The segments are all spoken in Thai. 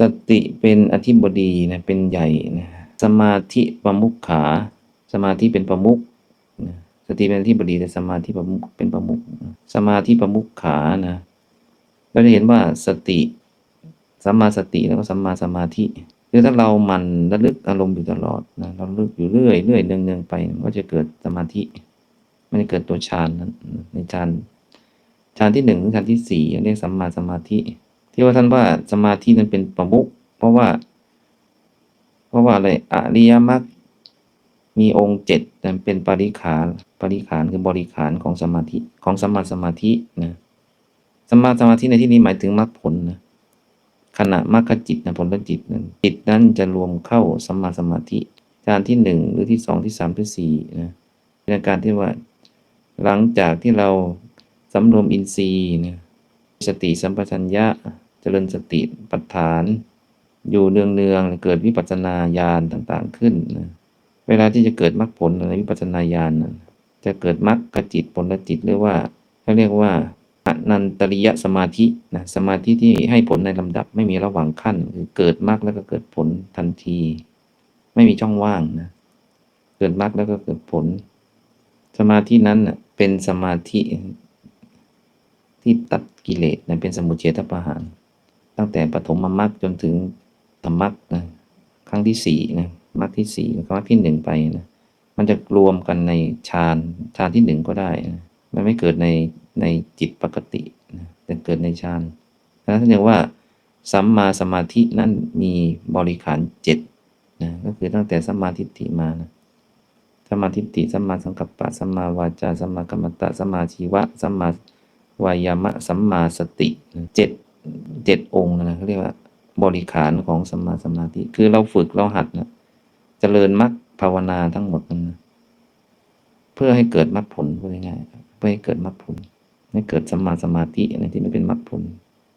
สติเป็นอธิบดีนะเป็นใหญ่นะสมาธิประมุขขา สมาธิเป็นประมุขสติเป็นอธิบดีแต่สมาธิประมุขเป็นประมุขสมาธิประมุขขานะเราจะเห็นว่าสติสัมมาสติแล้วก็สัมมาสมาธิคือถ้าเรามันระลึกอารมณ์อยู่ตลอดนะเราลึกอยู่เรื่อยเรื่อยเนืองเนืองๆไปมันก็จะเกิดสมาธิมันจะเกิดตัวฌานนั้นในฌานฌานที่หนึ่งถึงฌานที่สี่เรียกสัมมาสมาธิ ที่ว่าท่านว่าสมาธินั้นเป็นประมุขเพราะว่า เพราะว่าอะไรอริยมรรคมีองค์เจ็ดแต่เป็นปริขารปริขารคือบริขารของสมาธิของสมาสมาธินะสมาสมาธิในที่นี้หมายถึงมรรคผลนะขณะมรรคจิตนะผลจิตนั้นจิตนั้นจะรวมเข้าสมาสมาธิฌานที่หนึ่งหรือที่สองที่สามที่สี่นะเป็นอาการที่ว่า หลังจากที่เราสำรวมอินทรีย์นะสติสัมปชัญญะ เจริญสติปัฏฐาน อยู่เนืองเนืองๆเกิดวิปัสสนาญาณต่างๆขึ้นนะเวลาที่จะเกิดมรรคผลในวิปัสสนาญาณนะจะเกิดมรรคจิตผลจิตหรือว่าเขาเรียกว่าอนันตริยสมาธินะสมาธิที่ให้ผลในลำดับไม่มีระหว่างขั้นคือเกิดมรรคแล้วก็เกิดผลทันที ไม่มีช่องว่างนะเกิดมรรคแล้วก็เกิดผล สมาธินั้นเป็นสมาธิที่ตัดกิเลสนะเป็นสมุจเฉทประหาร ตั้งแต่ปฐมมรรคจนถึงธรรมรรคนะครั้งที่สี่นะมรรคที่สี่มรรคที่หนึ่งไปนะมันจะรวมกันในฌานฌานที่หนึ่งก็ได้นะมันไม่เกิดในในจิตปกตินะแต่เกิดในฌานนั้นท่านเรียกว่าสัมมาสมาธินั้นมีบริขารเจ็ดนะก็คือตั้งแต่สัมมาทิฏฐิมานะสัมมาทิฏฐิสัมมาสังกัปปะสัมมาวาจาสัมมากัมมันตะสัมมาชีวะสัมมาวายามะสัมมาสติเจ็ด เจ็ดองค์นะเขาเรียกว่า บริขารของสมาสมาธิ คือเราฝึกเราหัดนะเจริญมรรคภาวนาทั้งหมดนั้นนะเพื่อให้เกิดมรรคผลพูดง่ายๆเพื่อให้เกิดมรรคผลให้เกิดสมาสมาธิอะไรที่มันเป็นมรรคผล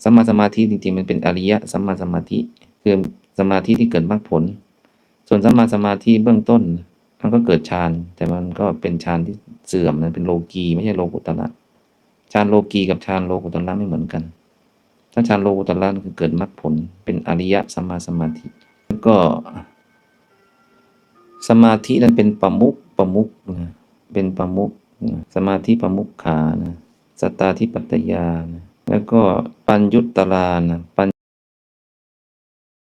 สมาสมาธิจริงๆมันเป็นอริยะสมาสมาธิคือสมาธิที่เกิดมรรคผล ส่วนสมมาสมาธิเบื้องต้นมันก็เกิดฌานแต่มันก็เป็นฌานที่เสื่อมนะเป็นโลกีไม่ใช่โลกุตระฌานโลกีกับฌานโลกุตระไม่เหมือนกัน ถ้าฌานโลตละคือเกิดมรรคผลเป็นอริยะสัมมาสมาธิก็ สมาธินั้นเป็นประมุขประมุขนะเป็นประมุขนะสมาธิประมุขขานะสตตาธิปัตยานะแล้วก็ปัญญุตตลานะปัญ